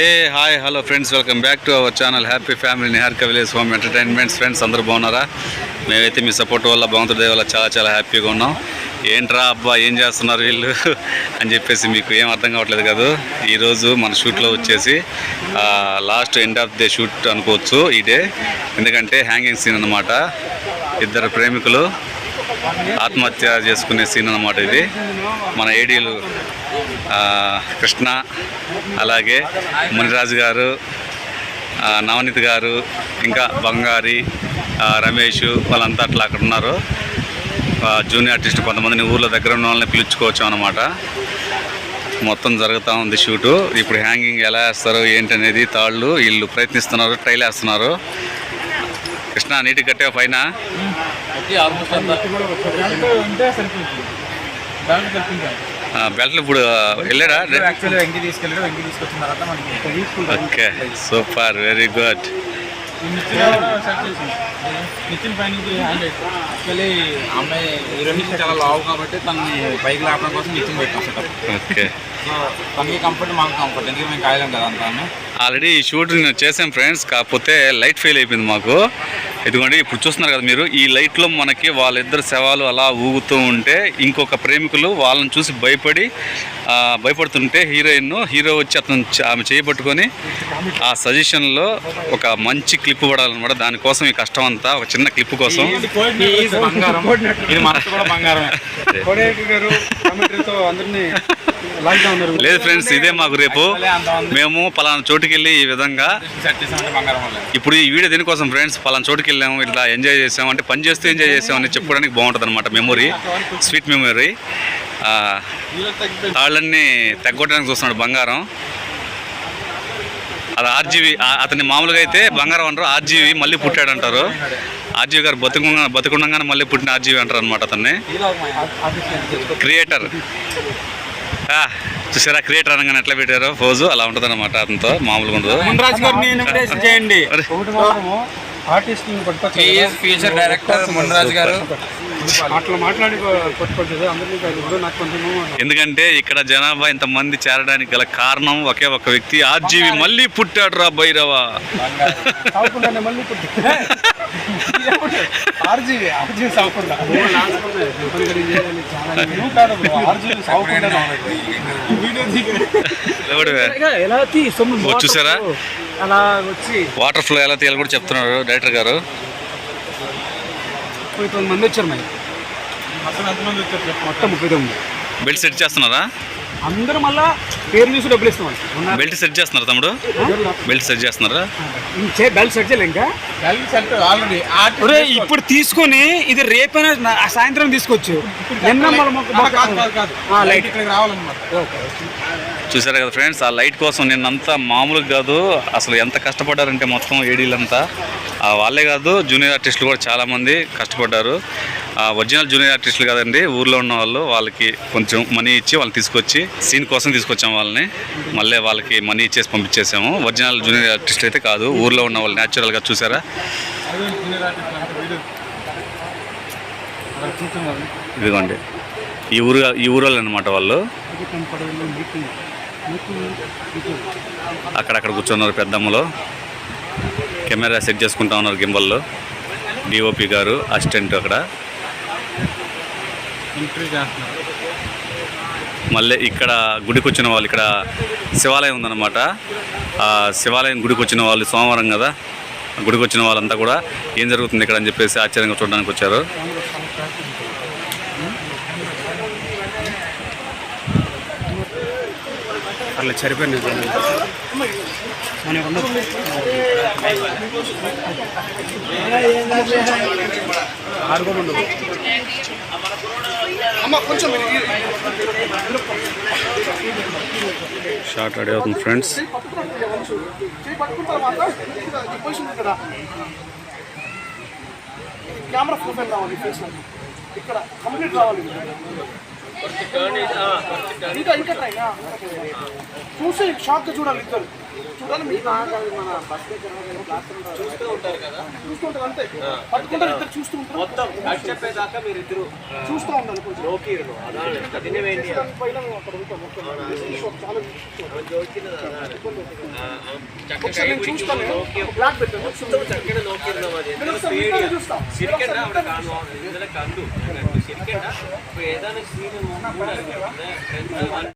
Hey hi hello friends welcome back to our channel happy family Niharika village home entertainments. Friends అందరూ బాగున్నారా? మేమైతే మీ support వల్ల భగవంతుడి వల్ల చాలా చాలా హ్యాపీగా ఉన్నాం. ఏంట్రా అబ్బా ఏం చేస్తున్నారు వీళ్ళు? అని చెప్పేసి మీకు ఏం అర్థం కావట్లేదు కాదు. ఈరోజు మన షూట్లో వచ్చేసి last end of the shoot అనుకోవచ్చు ఈ డే ఎందుకంటే హ్యాంగింగ్ సీన్ అన్నమాట. ఇద్దరు ప్రేమికులు ఆత్మహత్య చేసుకునే సీన్ అన్నమాట ఇది. మన ఏడీలు కృష్ణ అలాగే మునిరాజు గారు నవనీత్ గారు ఇంకా బంగారి రమేష్ వాళ్ళంతా అట్లా అక్కడ ఉన్నారు. జూనియర్ ఆర్టిస్ట్ కొంతమందిని ఊర్లో దగ్గర ఉన్న వాళ్ళని పిలుచుకోవచ్చు అనమాట మొత్తం జరుగుతూ ఉంది షూటు. ఇప్పుడు హ్యాంగింగ్ ఎలా వేస్తారు ఏంటనేది తాళ్ళు వీళ్ళు ప్రయత్నిస్తున్నారు ట్రైల్ వేస్తున్నారు. కృష్ణ నీటి కట్టే పైన. ఉంటే సరిపోతుంది దాంట్లో కల్పించాలి ఆ, బెల్ట్లు ఇప్పుడు వెళ్ళాడా? యాక్చువల్లీ వెంకి తీసుకెళ్ళాడు వెంకి తీసుకొచ్చిన తర్వాత మనకి okay super very good. Nithin hand actually అమ్మాయి హీరోయిన్ చాలా లావు కాబట్టి తనని పైకి లేపడం కోసం నితిన్ పెట్టాం సెటప్ ఓకే. సో తనకి కంఫర్ట్ మాకు కంఫర్ట్ ఎందుకంటే మేము కాయలేం కదా అంతా ఆల్రెడీ ఈ షూట్ నేను చేసాం ఫ్రెండ్స్ కాకపోతే లైట్ ఫెయిల్ అయిపోయింది మాకు. ఇదిగోండి ఇప్పుడు చూస్తున్నారు కదా మీరు ఈ లైట్లో మనకి వాళ్ళిద్దరు శవాలు అలా ఊగుతూ ఉంటే ఇంకొక ప్రేమికులు వాళ్ళని చూసి భయపడి ఆ, భయపడుతుంటే హీరోయిన్ హీరో వచ్చి అతను ఆమె చేయబట్టుకొని ఆ సజెషన్లో ఒక మంచి క్లిప్ పడాలన్నమాట. దానికోసం ఈ కష్టం అంతా ఒక చిన్న క్లిప్ కోసం. బంగారం ఇది మనసు కూడా బంగారం కోడేటి గారు కామెంటరీతో అందరినీ లాక్గా ఉన్నారు. లేదు ఫ్రెండ్స్ ఇదే మాకు రేపు. మేము పలానా చోటుకి వెళ్ళి ఈ విధంగా ఇప్పుడు ఈ వీడియో దేనికోసం ఫ్రెండ్స్? పలానా చోటుకి వెళ్ళాము ఇట్లా ఎంజాయ్ చేసాము. అంటే పని చేస్తూ ఎంజాయ్ చేసాము అని చెప్పుకోవడానికి బాగుంటుంది అనమాట మెమొరీ స్వీట్ మెమొరీ తాళ్ళన్నీ తగ్గొట్టడానికి చూస్తున్నాడు బంగారం. అది ఆర్జీవి అతని మామూలుగా అయితే బంగారం అంటారు ఆర్జీవి మళ్ళీ పుట్టాడు అంటారు ఆర్జీవి గారు బతుకుండా బతుకుండగానే మళ్ళీ పుట్టిన ఆర్జీవి అంటారు అనమాట అతన్ని క్రియేటర్ చూసారా క్రియేటర్ అనగానే ఎట్లా పెట్టారో ఫోజు అలా ఉంటుంది అనమాట అతనితో మామూలుగా ఉండదు. చేయండి. అరే, ఒకటి మాత్రము ఆర్టిస్ట్ పట్టుకోవచ్చు ఫ్యూచర్ డైరెక్టర్ మున్రాజ్ గారు. అట్లా మాట్లాడి పట్టుకోవచ్చు అందరినీ కాదు ఇప్పుడు నాకు కొంచెము ఎందుకంటే ఇక్కడ జనాభా ఇంతమంది చేరడానికి గల కారణం ఒకే ఒక వ్యక్తి. ఆర్జీవి మళ్ళీ పుట్టాడు రా భైరవ. మళ్ళీ ఆర్జీవి ఆర్జీవి సాగుకుండా? ఎలా చూసారా? అలా వచ్చి వాటర్ ఫ్లో ఎలా తీయాలి కూడా చెప్తున్నారు డైరెక్టర్ గారు. ముప్పై తొమ్మిది మంది వచ్చారు మరి. మొత్తం ముప్పై తొమ్మిది. బెల్ట్ సెట్ చేస్తున్నారా? అందరూ మళ్ళా పేరు చూసి డబ్బులు ఇస్తాం. బెల్ట్ సెట్ చేస్తున్నారా తమ్ముడు? బెల్ట్ సెట్ చేస్తున్నారా? చే బెల్ సెట్ చేయలే ఇంకా? ఆల్రెడీ ఇప్పుడు తీసుకొని ఇది రేపైనా సాయంత్రం తీసుకోవచ్చు నిన్న లైట్. ఇక్కడికి రావాలన్నమాట. చూసారా కదా ఫ్రెండ్స్ ఆ లైట్ కోసం నిన్నంతా మామూలుగా కాదు అసలు ఎంత కష్టపడ్డారంటే మొత్తం ఏడీలంతా. వాళ్ళే కాదు జూనియర్ ఆర్టిస్టులు కూడా చాలామంది కష్టపడ్డారు. ఆ ఒరిజినల్ జూనియర్ ఆర్టిస్టులు కాదండి ఊర్లో ఉన్న వాళ్ళు వాళ్ళకి కొంచెం మనీ ఇచ్చి వాళ్ళని తీసుకొచ్చి సీన్ కోసం తీసుకొచ్చాం వాళ్ళని. మళ్ళీ వాళ్ళకి మనీ ఇచ్చేసి పంపించేసాము. ఒరిజినల్ జూనియర్ ఆర్టిస్ట్ అయితే కాదు ఊర్లో ఉన్న వాళ్ళు న్యాచురల్గా చూసారా? ఇదిగోండి ఈ ఊరు ఈ ఊరోళ్ళు అనమాట వాళ్ళు. అక్కడక్కడ కూర్చున్నారు పెద్దమ్మలో. కెమెరా సెట్ చేసుకుంటా ఉన్నారు గింబల్లో. డిఓపి గారు అసిస్టెంట్ అక్కడ. మళ్ళీ ఇక్కడ గుడికి వచ్చిన వాళ్ళు ఇక్కడ శివాలయం ఉందన్నమాట. ఆ శివాలయం గుడికి వచ్చిన వాళ్ళు సోమవారం కదా. గుడికి వచ్చిన వాళ్ళంతా కూడా ఏం జరుగుతుంది ఇక్కడ అని చెప్పేసి ఆశ్చర్యంగా చూడడానికి వచ్చారు. అట్లా సరిపోయింది మనకు ఉండదు ఆరు కూడా ఉండదు షార్ట్ రెడీ అవుతుంది ఫ్రెండ్స్ కెమెరా ప్రొఫైల్ రావాలి ఇక్కడ కంప్లీట్ రావాలి. ఇంకా ఇంకా ట్రై చూసి షాక్ చూడాలి ఇద్దరు. చూడండి మీ చూస్తూ ఉంటారు కదా. చూస్తుంటారు అంతే. పట్టుకుంటారు ఇద్దరు చూస్తూ ఉంటారు. మొత్తం అది చెప్పేదాకా మీరు ఏదైనా